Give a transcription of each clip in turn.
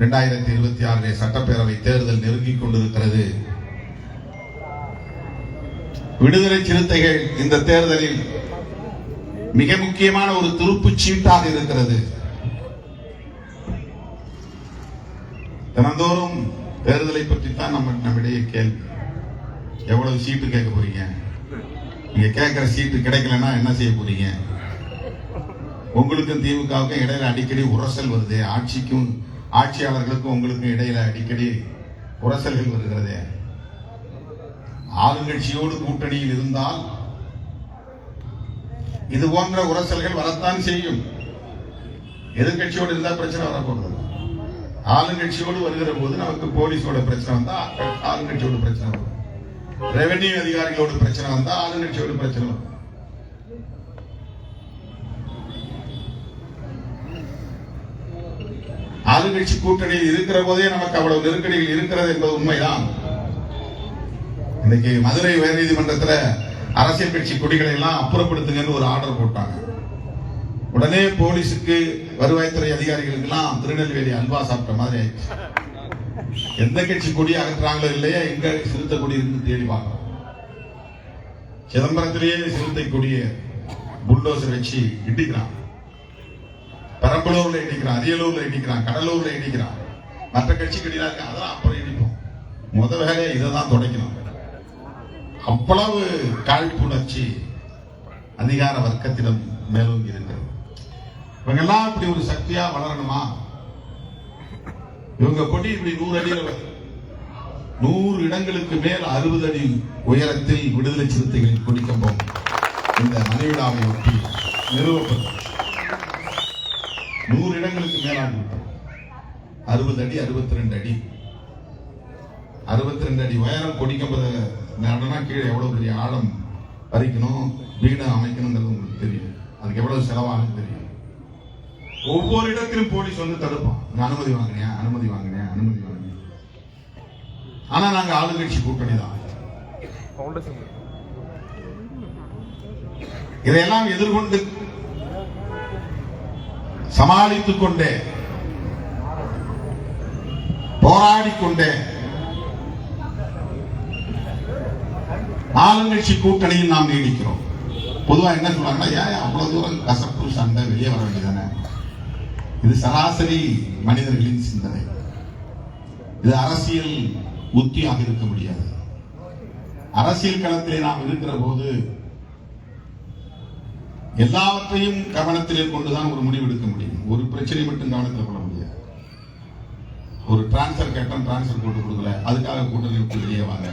இரண்டாயிரத்தி இருபத்தி ஆறிலே சட்டப்பேரவை தேர்தல் நெருங்கிக் கொண்டிருக்கிறது. விடுதலை சிறுத்தைகள் இந்த தேர்தலில் மிக முக்கியமான ஒரு துருப்புச் சீட்டாக இருக்கிறது. தினந்தோறும் தேர்தலை பற்றித்தான் நம்ம நம்மிடையே கேள்வி. எவ்வளவு சீட்டு கேட்க போறீங்க? நீங்க கேட்கிற சீட்டு கிடைக்கலன்னா என்ன செய்ய போறீங்க? உங்களுக்கும் திமுகவுக்கும் இடையில அடிக்கடி உரசல் வருது. ஆட்சிக்கும் ஆட்சியாளர்களுக்கும் உங்களுக்கும் இடையில அடிக்கடி உரசல்கள் வருகிறது. ஆளுங்கட்சியோடு கூட்டணியில் இருந்தால் இது போன்ற உரசல்கள் வரத்தான் செய்யும். எதிர்கட்சியோடு இருந்தால் பிரச்சனை வரப்போகிறது ஆளுங்கட்சியோடு வருகிற போது நமக்கு போலீஸோட பிரச்சனை வந்தா ஆளுங்கட்சியோட பிரச்சனை வரும். ரெவென்யூ அதிகாரிகளோட பிரச்சனை வந்தா ஆளுங்கட்சியோட பிரச்சனை வரும். ஆளுங்கட்சி கூட்டணியில் இருக்கிற போதே நமக்கு அவ்வளவு நெருக்கடிகள் இருக்கிறது என்பது உண்மைதான். இன்னைக்கு மதுரை உயர்நீதிமன்றத்துல அரசியல் கட்சி கொடிகளை எல்லாம் அப்புறப்படுத்துங்கன்னு ஒரு ஆர்டர் போட்டாங்க. உடனே போலீஸுக்கு வருவாய்த்துறை அதிகாரிகளுக்கு எல்லாம் திருநெல்வேலி அல்வா சாப்பிட்ட மாதிரி ஆயிடுச்சு. எந்த கட்சி கொடி அகற்றாங்களோ இல்லையா எங்க சிறுத்தை கொடி இருந்து தேடி பார்க்கலாம் சிதம்பரத்திலேயே சிறுத்தை கொடியை புல்டோசர் வச்சு இடிக்கிறான் பெரம்பலூர்ல இடிக்கிறான் அரியலூர்ல இடிக்கிறான் கடலூர்ல இடிக்கிறான் மற்ற கட்சி கட்டினா அதெல்லாம் அப்புறம் இடிப்போம் முத வேலையை இதை தான் தொடக்கணும். அவ்வளவு காழ்ப்புணர்ச்சி அதிகார வர்க்கத்திடம் மேலோங்கி இருக்கிறது. இவங்கெல்லாம் இப்படி ஒரு சக்தியா வளரணுமா? இவங்க கொடி இப்படி நூறு அடியில் நூறு இடங்களுக்கு மேல் அறுபது அடி உயரத்தில் விடுதலை சிறுத்தைகளின் கொடிக்கம்பம் இந்த மனைவிடாவை ஒட்டி நிறுவப்பட்டது நூறு இடங்களுக்கு மேலாகி அறுபது அடி அறுபத்தி ரெண்டு அடி. அறுபத்தி ரெண்டு அடி உயரம் கொடிக்கம்பத நடனா கீழே எவ்வளவு பெரிய ஆழம் பறிக்கணும் வீடு அமைக்கணுங்கிறது உங்களுக்கு தெரியும். அதுக்கு எவ்வளவு செலவாகும் தெரியும். ஒவ்வொரு இடத்திலும் போலீஸ் வந்து தடுப்பான் அனுமதி வாங்கினியா? அனுமதி வாங்கினியா? அனுமதி வாங்கினியா? ஆனா நாங்க ஆளுங்கட்சி கூட்டணி தான். இதையெல்லாம் எதிர்கொண்டு சமாளித்துக் கொண்டே போராடிக்கொண்டே ஆளுங்கட்சி கூட்டணியில் நாம் நீடிக்கிறோம். பொதுவா என்ன சொல்றாங்கன்னா ஏன் அவ்வளவு தூரம் கசப்பு சண்டை வெளியே வர வேண்டியதானே இது சராசரி மனிதர்களின் சிந்தனை. இது அரசியல் உத்தியாக இருக்க முடியாது. அரசியல் களத்திலே நாம் இருக்கிற போது எல்லாவற்றையும் கவனத்திலே கொண்டுதான் ஒரு முடிவு எடுக்க முடியும். ஒரு பிரச்சனை மட்டும் கவனத்தில் கொள்ள முடியாது. ஒரு டிரான்ஸ்ஃபர் கேட்டோம் டிரான்ஸ்ஃபர் போட்டு கொடுக்கல. அதுக்காக கூட்டணி விட்டு வெளியே வாங்க.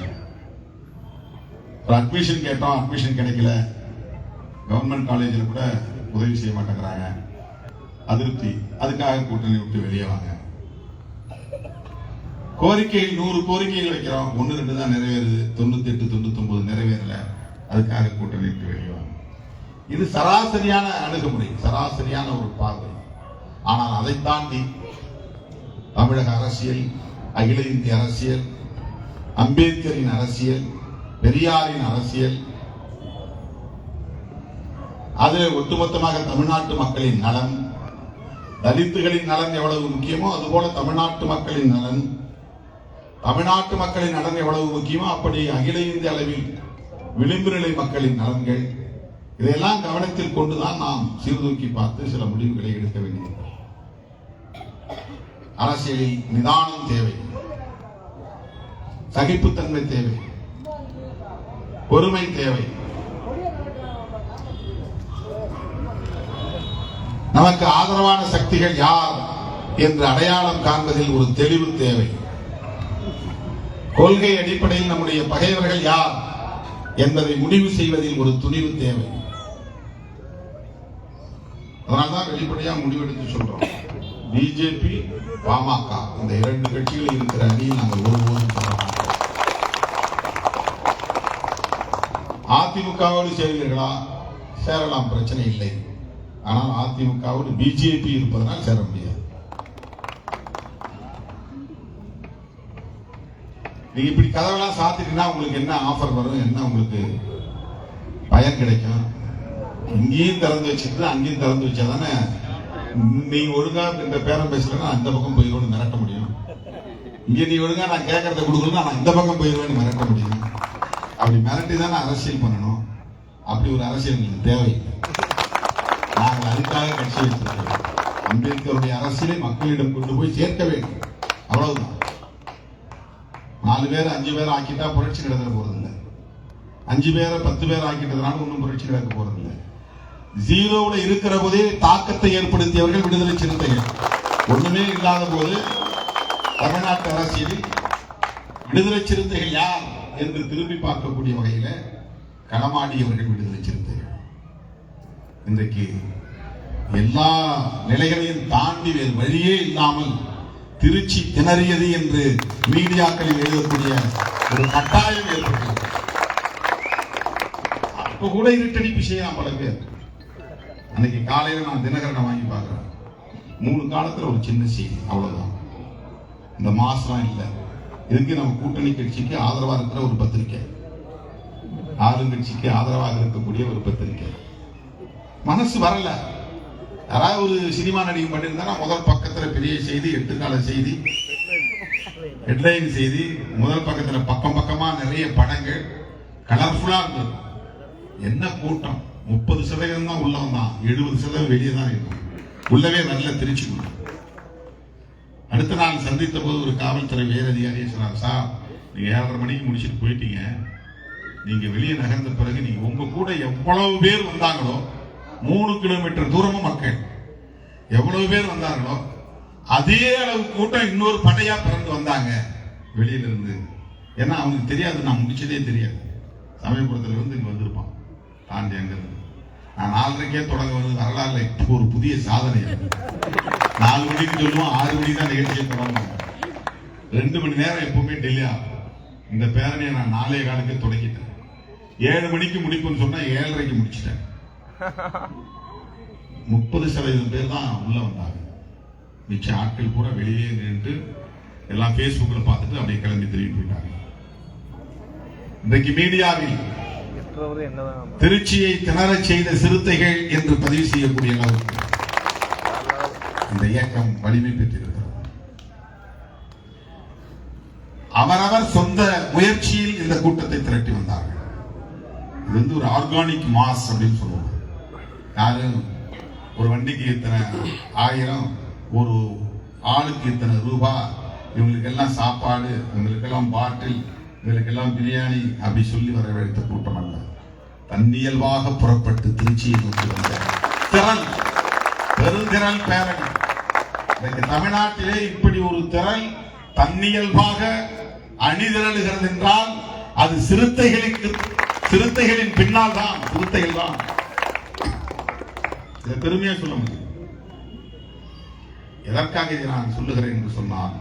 ஒரு அட்மிஷன் கேட்டோம் அட்மிஷன் கிடைக்கல. கவர்மெண்ட் காலேஜில் கூட உதவி செய்ய மாட்டேங்கிறாங்க. அதிருப்தி. அதுக்காக கூட்டணி விட்டு வெளியே வாங்க. கோரிக்கைகள் நூறு கோரிக்கைகள் வைக்கிறோம் ஒன்று ரெண்டு தான் நிறைவேறுது. தொண்ணூத்தி எட்டு தொண்ணூத்தி ஒன்பது நிறைவேறல. அதுக்காக கூட்டணி விட்டு வெளியே வாங்க. இது சராசரியான அணுகுமுறை சராசரியான ஒரு பார்வை. ஆனால் அதை தாண்டி தமிழக அரசியல் அகில இந்திய அரசியல் அம்பேத்கரின் அரசியல் பெரியாரின் அரசியல் அதில் ஒட்டுமொத்தமாக தமிழ்நாட்டு மக்களின் நலன் தலித்துகளின் நலன் எவ்வளவு முக்கியமோ அதுபோல தமிழ்நாட்டு மக்களின் நலன் தமிழ்நாட்டு மக்களின் நலன் எவ்வளவு முக்கியமோ அப்படி அகில இந்திய அளவில் விளிம்பு நிலை மக்களின் நலன்கள் இதையெல்லாம் கவனத்தில் கொண்டுதான் நாம் சீர்தூக்கி பார்த்து சில முடிவுகளை எடுக்க வேண்டியது. அரசியலில் நிதானம் தேவை. சகிப்புத்தன்மை தேவை. பொறுமை தேவை. நமக்கு ஆதரவான சக்திகள் யார் என்று அடையாளம் காண்பதில் ஒரு தெளிவு தேவை. கொள்கை அடிப்படையில் நம்முடைய பகைவர்கள் யார்? என்பதை முடிவு செய்வதில் ஒரு துணிவு தேவை. அதனால்தான் வெளிப்படையா முடிவெடுத்து சொல்றோம். பிஜேபி பாமக இந்த இரண்டு கட்சிகள் இருக்கிற அணியை நாங்கள் ஒருபோதும் அதிமுகவோடு சேர்வீர்களா? சேரலாம் பிரச்சனை இல்லை. ஆனால் அதிமுகவோடு பிஜேபி இருப்பதனால் சேர முடியாது. நீங்க இப்படி கதவெல்லாம் சாத்திட்டீங்கன்னா உங்களுக்கு என்ன ஆஃபர் வரும்? என்ன உங்களுக்கு பயன் கிடைக்கும்? இங்கேயும் திறந்து வச்சுட்டு அங்கேயும் திறந்து வச்சா தானே நீ ஒழுங்கா இந்த பேரம் பேசலன்னா அந்த பக்கம் போய் மிரட்ட முடியும். இங்க நீ ஒழுங்கா நான் கேட்கறத கொடுக்கணும் நான் இந்த பக்கம் போயிடுவேன்னு மிரட்ட முடியும். அப்படி மிரட்டி தானே அரசியல் பண்ணணும். அப்படி ஒரு அரசியல் எங்களுக்கு தேவை நாங்கள் அதுக்காக கட்சி வச்சிருக்கிறோம். அம்பேத்கருடைய அரசியலை மக்களிடம் கொண்டு போய் சேர்க்க வேண்டும். அவ்வளவுதான். நாலு பேர் அஞ்சு பேர் ஆக்கிட்டா புரட்சி நடந்துட போறதில்லை. அஞ்சு பேரை பத்து பேர் ஆக்கிட்டதுனால ஒன்றும் புரட்சி நடக்க போறதில்லை. ஜீரோவில் இருக்கிற போதே தாக்கத்தை ஏற்படுத்தியவர்கள் விடுதலை சிறுத்தைகள். ஒண்ணுமே இல்லாத போது தமிழ்நாட்டு அரசியலில் விடுதலை சிறுத்தைகள் யார் என்று திரும்பி பார்க்கக்கூடிய வகையில் களமாடியவர்கள் விடுதலை சிறுத்தைகள். இன்றைக்கு எல்லா நிலைகளையும் தாண்டி வேறு வழியே இல்லாமல் திருச்சி திணறியது என்று மீடியாக்களில் எழுதக்கூடிய ஒரு கட்டாயம் ஏற்பட்டது. அப்ப கூட இருட்டடிப்பு செய்யலாம் பல பேர். அன்னைக்கு காலையில நான் தினகரனை வாங்கி பார்க்கிறேன். மூணு காலத்துல ஒரு சின்ன செய்தி அவ்வளவுதான். இந்த மாசம் இல்லை. இதுக்கு நம்ம கூட்டணி கட்சிக்கு ஆதரவா இருக்கிற ஒரு பத்திரிக்கை. ஆளுங்கட்சிக்கு ஆதரவாக இருக்கக்கூடிய ஒரு பத்திரிக்கை. மனசு வரல. யாராவது ஒரு சினிமா நடிகை பண்ணியிருந்தா முதல் பக்கத்துல பெரிய செய்தி எட்டு கால செய்தி. ஹெட்லைன் செய்தி முதல் பக்கத்துல பக்கம் பக்கமா நிறைய படங்கள். கலர்ஃபுல்லா இருந்தது. என்ன கூட்டம்? முப்பது சதவீதம் தான் உள்ள வந்தான் எழுபது சதவீதம் வெளியே தான் இருக்கும் உள்ளவே வரல திருச்சிக்குள்ள அடுத்த நாள் சந்தித்த போது ஒரு காவல்துறை உயர் அதிகாரியை சொன்னார் சார் நீங்கள் ஏழரை மணிக்கு முடிச்சுட்டு போயிட்டீங்க. நீங்கள் வெளியே நகர்ந்த பிறகு நீங்கள் உங்கள் கூட எவ்வளவு பேர் வந்தாங்களோ மூணு கிலோமீட்டர் தூரமும் மக்கள். எவ்வளவு பேர் வந்தார்களோ அதே அளவு கூட்டம் இன்னொரு படையா பிறந்து வந்தாங்க வெளியில இருந்து ஏன்னா அவனுக்கு தெரியாது நான் முடிச்சதே தெரியாது. சமயபுரத்துல இருந்து இங்க வந்திருப்பான் தாண்டி அங்க இருந்து நான் நாலரைக்கே தொடங்க வந்து வரலாறுல இப்போ ஒரு புதிய சாதனை நாலு மணிக்கு சொல்லுவோம் ஆறு மணிக்கு தான் நிகழ்ச்சியை தொடங்குவோம் ரெண்டு மணி நேரம் எப்பவுமே டிலே ஆகும். இந்த பேரணியை நான் நாலே காலுக்கு தொடங்கிட்டேன். ஏழு மணிக்கு முடிப்புன்னு சொன்னா ஏழரைக்கு முடிச்சிட்டேன். முப்பது சதவீதம் பேர் தான் உள்ள வந்தாங்க. மிச்ச ஆட்கள் பூரா வெளியே நின்று எல்லாம் Facebookல பார்த்துட்டு அப்படியே கிளம்பி திரும்பி போயிட்டாங்க. இன்றைக்கு மீடியாவில் திருச்சியை திணறச் செய்த சிறுத்தைகள் என்று பதிவு செய்யக்கூடிய அளவுக்கு இந்த இயக்கம் வலிமை பெற்றிருக்கிறது. அவரவர் சொந்த முயற்சியில் இந்த கூட்டத்தை திரட்டி வந்தார்கள். இது வந்து ஒரு ஆர்கானிக் மாஸ் அப்படின்னு சொல்லுவாங்க. யாரும் ஒரு வண்டிக்கு இத்தனை ஆயிரம் ஒரு ஆளுக்கு இத்தனை ரூபா இவங்களுக்கெல்லாம் சாப்பாடு இவங்களுக்கெல்லாம் பாட்டில் இவங்களுக்கெல்லாம் பிரியாணி அப்படி சொல்லி வரவேற்ற கூட்டம் அல்ல. தன்னியல்வாக புறப்பட்டு திருச்சியை நோக்கி வந்த திறன். பெருந்திரள் பேரணி இன்னைக்கு தமிழ்நாட்டிலே இப்படி ஒரு திறன் தன்னியல்பாக அணிதிரளுகிறது என்றால் அது சிறுத்தைகளுக்கு சிறுத்தைகளின் பின்னால் தான் சிறுத்தைகள் தான். இதை பெருமையா சொல்ல முடியும். எதற்காக இதை நான் சொல்லுகிறேன் என்று சொன்னால்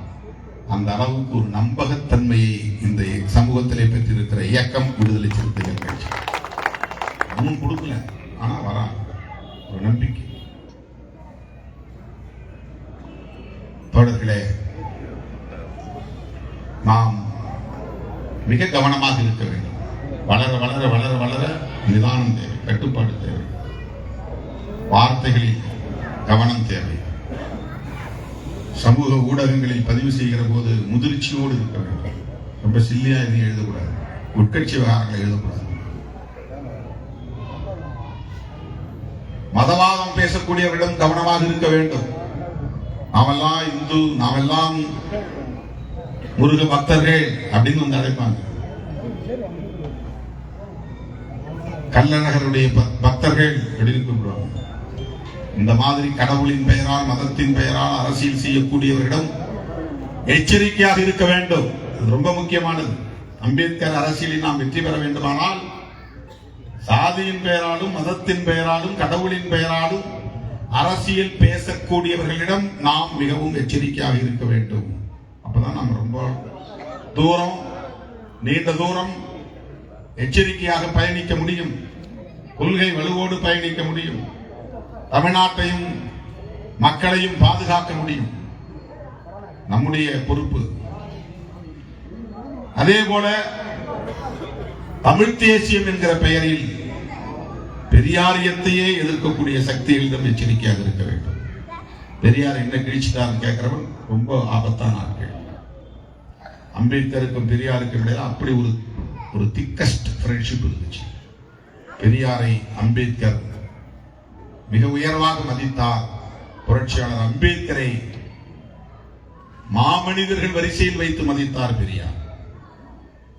அந்த அளவுக்கு ஒரு நம்பகத்தன்மையை இந்த சமூகத்திலே பெற்றிருக்கிற இயக்கம் விடுதலை சிறுத்தைகள் கட்சி. ஒன்றும் கொடுக்கல. ஆனா வரா ஒரு நம்பிக்கை. தோழர்களே நாம் மிக கவனமாக இருக்க வேண்டும். வளர வளர வளர வளர நிதானம் தேவை கட்டுப்பாடு தேவை. வார்த்தைகளில் கவனம் தேவை. சமூக ஊடகங்களில் பதிவு செய்கிற போது முதிர்ச்சியோடு இருக்க வேண்டும். ரொம்ப சில்லியா எதையும் எழுதக்கூடாது. உட்கட்சி விவகாரங்களை எழுதக்கூடாது. மதவாதம் பேசக்கூடியவரிடம் கவனமாக இருக்க வேண்டும். நாமெல்லாம் இந்து நாமெல்லாம் முருக பக்தர்கள் அப்படின்னு வந்து அழைப்பாங்க. கல்லழகருடைய பக்தர்கள் அப்படின்னு கூப்பிடுவாங்க. இந்த மாதிரி கடவுளின் பெயரால் மதத்தின் பெயரால் அரசியல் செய்யக்கூடியவரிடம் எச்சரிக்கையாக இருக்க வேண்டும். அது ரொம்ப முக்கியமானது. அம்பேத்கர் அரசியலில் நாம் வெற்றி பெற வேண்டுமானால் சாதியின் பெயராலும் மதத்தின் பெயராலும் கடவுளின் பெயராலும் அரசியல் பேசக்கூடியவர்களிடம் நாம் மிகவும் எச்சரிக்கையாக இருக்க வேண்டும். அப்பதான் நாம் ரொம்ப தூரம் நீண்ட தூரம் எச்சரிக்கையாக பயணிக்க முடியும். கொள்கை வலுவோடு பயணிக்க முடியும். தமிழ்நாட்டையும் மக்களையும் பாதுகாக்க முடியும். நம்முடைய பொறுப்பு. அதே போல தமிழ் தேசியம் என்கிற பெயரில் பெரியாரியத்தையே எதிர்க்கக்கூடிய சக்திகளிடம் எச்சரிக்கையாக இருக்க வேண்டும். பெரியார் என்ன கிழிச்சிட்டாருன்னு கேட்கிறவன் ரொம்ப ஆபத்தான ஆட்கள். அம்பேத்கருக்கும் பெரியாருக்கும் இடையில அப்படி ஒரு ஒரு திக்கஸ்ட் ஃப்ரெண்ட்ஷிப் இருந்துச்சு. பெரியாரை அம்பேத்கர் மிக உயர்வாக மதித்தார் புரட்சியாளர் அம்பேத்கரை மாமனிதர்கள் வரிசையில் வைத்து மதித்தார் பெரியார்.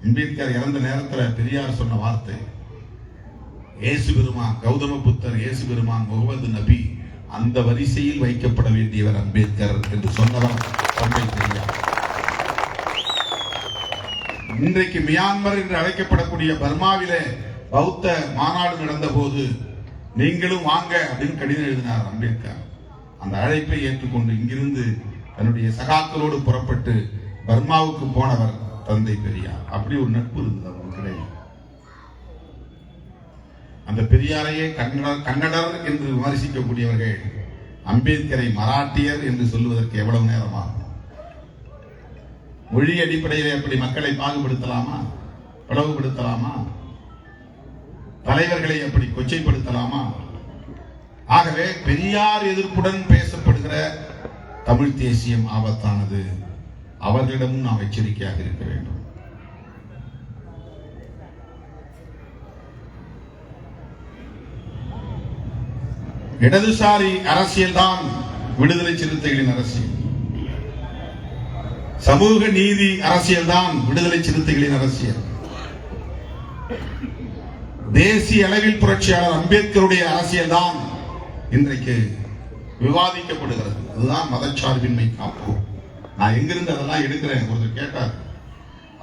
அம்பேத்கர் இறந்த நேரத்தில் பெரியார் சொன்ன வார்த்தை இயேசு பெருமான் கௌதம புத்தர் இயேசு பெருமான் முகமது நபி அந்த வரிசையில் வைக்கப்பட வேண்டியவர் அம்பேத்கர் என்று சொன்னவர் தந்தை பெரியார். இன்றைக்கு மியான்மர் என்று அழைக்கப்படக்கூடிய பர்மாவிலே பௌத்த மாநாடு நடந்த போது நீங்களும் வாங்க அப்படின்னு கடிதம் எழுதினார் அம்பேத்கர். அந்த அழைப்பை ஏற்றுக்கொண்டு இங்கிருந்து தன்னுடைய சகாக்களோடு புறப்பட்டு பர்மாவுக்கு போனவர் தந்தை பெரியார். அப்படி ஒரு நட்பு இருந்தது அவங்களுக்கு அந்த பெரியாரையே கன்னடர் கன்னடர் என்று விமர்சிக்கக்கூடியவர்கள் அம்பேத்கரை மராட்டியர் என்று சொல்லுவதற்கு எவ்வளவு நேரமாகும்? மொழி அடிப்படையில் எப்படி மக்களை பாகுபடுத்தலாமா? பிளவுபடுத்தலாமா? தலைவர்களை எப்படி கொச்சைப்படுத்தலாமா? ஆகவே பெரியார் எதிர்ப்புடன் பேசப்படுகிற தமிழ் தேசியம் ஆபத்தானது. அவர்களிடமும் நாம் எச்சரிக்கையாக இருக்க வேண்டும். இடதுசாரி அரசியல் தான் விடுதலை சிறுத்தைகளின் அரசியல். சமூக நீதி அரசியல் தான் விடுதலை சிறுத்தைகளின் அரசியல். தேசிய அளவில் புரட்சியாளர் அம்பேத்கருடைய அரசியல் தான் இன்றைக்கு விவாதிக்கப்படுகிறது. அதுதான் மதச்சார்பின்மை காப்பு. நான் எங்கிருந்து அதெல்லாம் எடுக்கிறேன்? ஒருத்தர் கேட்டார்.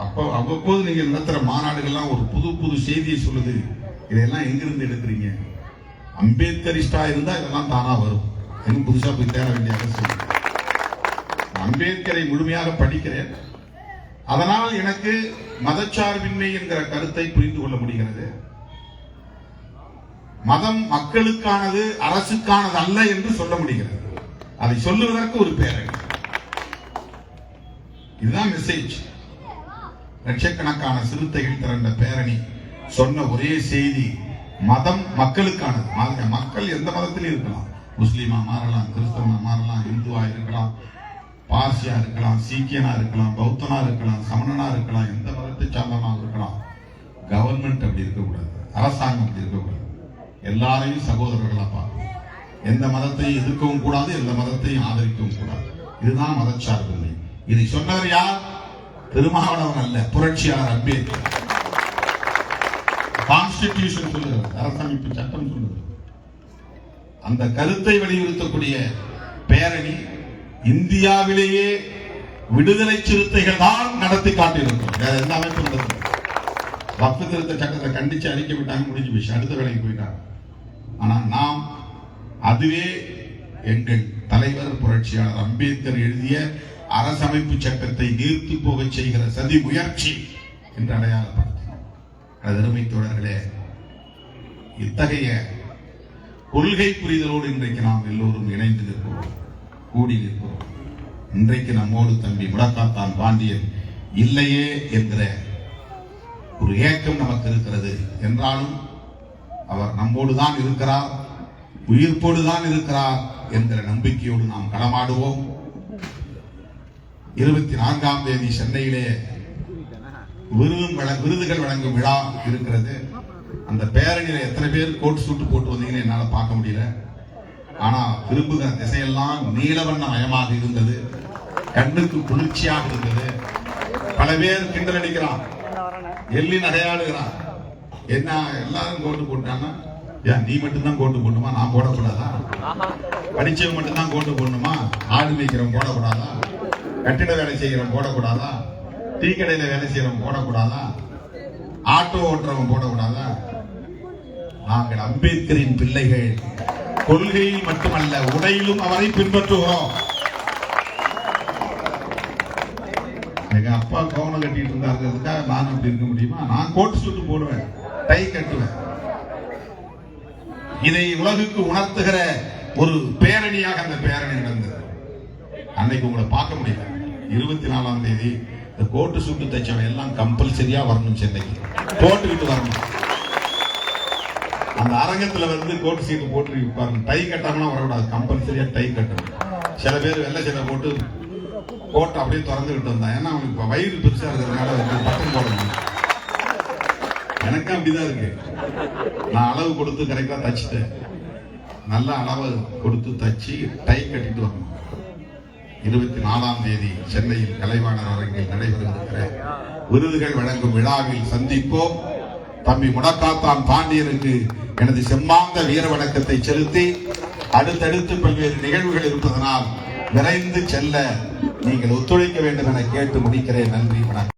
அப்போ அவ்வப்போது நீங்கள் நடத்துகிற மாநாடுகள்லாம் ஒரு புது புது செய்தியை சொல்லுது. இதையெல்லாம் எங்கிருந்து எடுக்கிறீங்க? அம்பேத்கரிஸ்டா இருந்தால் இதெல்லாம் தானா வரும். இன்னும் புதுசாக போய் தேட வேண்டிய அவசியம் அம்பேத்கரை முழுமையாக படிக்கிறேன். அதனால் எனக்கு மதச்சார்பின்மை என்கிற கருத்தை புரிந்து கொள்ள முடிகிறது. மதம் மக்களுக்கானது அரசுக்கானது அல்ல என்று சொல்ல முடிகிறது. அதை சொல்லுவதற்கு ஒரு பேரணி இதுதான் மெசேஜ் லட்சக்கணக்கான சிறுத்தைகள் திரண்ட பேரணி சொன்ன ஒரே செய்தி மதம் மக்களுக்கானது. மக்கள் எந்த மதத்திலும் இருக்கலாம். முஸ்லீமா மாறலாம் கிறிஸ்தவனா மாறலாம் இந்துவா இருக்கலாம் பார்சியா இருக்கலாம் சீக்கியனா இருக்கலாம் பௌத்தனா இருக்கலாம் சமணனா இருக்கலாம் எந்த மதத்தை சார்ந்தவனாக இருக்கலாம். கவர்மெண்ட் அப்படி இருக்கக்கூடாது. அரசாங்கம் அப்படி இருக்கக்கூடாது. எல்லாரையும் சகோதரர்களா பார்க்கணும். எந்த மதத்தையும் எதிர்க்கவும் கூடாது எந்த மதத்தையும் ஆதரிக்கவும் கூடாது. இதுதான் மதச்சார்பின்மை. இதை சொன்னவர் யார்? திருமாவளவன் அல்ல புரட்சியாளர் அம்பேத்கர். கான்ஸ்டிடியூஷன் சொல்லுகிறது அரசமைப்பு சட்டம் சொல்லுகிறது. அந்த கருத்தை வலியுறுத்தக்கூடிய பேரணி இந்தியாவிலேயே விடுதலை சிறுத்தைகள் தான் நடத்தி காட்டியிருக்கிறோம் வேற எந்த அமைப்பும் நடத்தல. வக்ஃபு திருத்த சட்டத்தை கண்டிச்சு அறிக்கை விட்டாங்க முடிஞ்சு போச்சு. அடுத்த வேலைக்கு போயிட்டாங்க. ஆனால் நாம் அதுவே எங்கள் தலைவர் புரட்சியாளர் அம்பேத்கர் எழுதிய அரசமைப்பு சட்டத்தை நீர்த்து போகச் செய்கிற சதி முயற்சி என்று அடையாளப்படுத்தினோம். அருமை தோழர்களே இத்தகைய கொள்கை புரிதலோடு இன்றைக்கு நாம் எல்லோரும் இணைந்து நிற்கிறோம் கூடி நிற்கிறோம் இன்றைக்கு நம்மோடு தம்பி முடக்காத்தான் பாண்டியன் இல்லையே என்கிற ஒரு ஏக்கம் நமக்கு இருக்கிறது. என்றாலும் அவர் நம்மோடு தான் இருக்கிறார் உயிர்ப்போடு தான் இருக்கிறார் என்கிற நம்பிக்கையோடு நாம் களமாடுவோம். இருபத்தி நான்காம் தேதி சென்னையிலே விருதும் விருதுகள் வழங்கும் விழா இருக்கிறது. அந்த பேரணியில எத்தனை பேர் கோட் சூட்டு போட்டு வந்தீங்கன்னு என்னால பார்க்க முடியல. ஆனா விரும்புகிற திசையெல்லாம் நீலவண்ண மயமாக இருந்தது. கண்ணுக்கு குளிர்ச்சியாக இருந்தது. பல பேர் கிண்டல் அடிக்கிறான். எள்ளி நடையாடுகிறான் என்ன எல்லாரும் கோட்டு போட்டான்னா ஏன் நீ மட்டும்தான் கோட்டு போடணுமா? நான் போடக்கூடாதா? படிச்சவன் மட்டும்தான் கோட்டு போடணுமா? ஆடு மேய்க்கிறவன் போடக்கூடாதா? கட்டிட வேலை செய்கிறவன் போடக்கூடாதா? டீ கடையில வேலை செய்யறவன் போடக்கூடாதா? ஆட்டோ ஓட்டுறவன் போடக்கூடாதா? நாங்கள் அம்பேத்கரின் பிள்ளைகள். கொள்கையில் மட்டுமல்ல உடையிலும் அவரை பின்பற்றுகிறோம். எங்க அப்பா கவனம் கட்டிட்டு இருந்தாருங்கிறதுக்காக நான் அப்படி இருக்க முடியுமா? நான் கோட் சூட்டு போடுவேன். டை கட்டுவேன் இதை உலகுக்கு உணர்த்துகிற ஒரு பேரணியாக அந்த பேரணி நடந்தது. அன்னைக்கு உங்களை பார்க்க முடியல. இருபத்தி நாலாம் தேதி இந்த கோட்டு சூட்டு தைச்சவன் எல்லாம் கம்பல்சரியா வரணும் சென்னைக்கு. போட்டுக்கிட்டு வரணும். அந்த அரங்கத்துல வந்து கோட்டு சீட்டு போட்டு உட்காரணும் டை கட்டாமலாம் வரக்கூடாது. கம்பல்சரியா டை கட்டணும். சில பேர் வெள்ளை சட்டை போட்டு கோட்டை அப்படியே திறந்துக்கிட்டு வந்தான் ஏன்னா அவனுக்கு வயிறு பெருசா இருக்கிறதுனால வந்து பட்டம் போட முடியும் எனக்கும் அப்படிதான் இருக்கு. நான் அளவு கொடுத்து கரெக்டா தச்சுட்டேன். நல்ல அளவு கொடுத்து தச்சு டை கட்டிட்டு வரணும். இருபத்தி நாலாம் தேதி சென்னையில் கலைவாணர் அரங்கில் நடைபெறுகிற விருதுகள் வழங்கும் விழாவில் சந்திப்போம். தம்பி முடக்காத்தான் பாண்டியனுக்கு எனது செம்மாந்த வீர வணக்கத்தை செலுத்தி அடுத்தடுத்து பல்வேறு நிகழ்வுகள் இருப்பதனால் விரைந்து செல்ல நீங்கள் ஒத்துழைக்க வேண்டும் என கேட்டு முடிக்கிறேன். நன்றி வணக்கம்.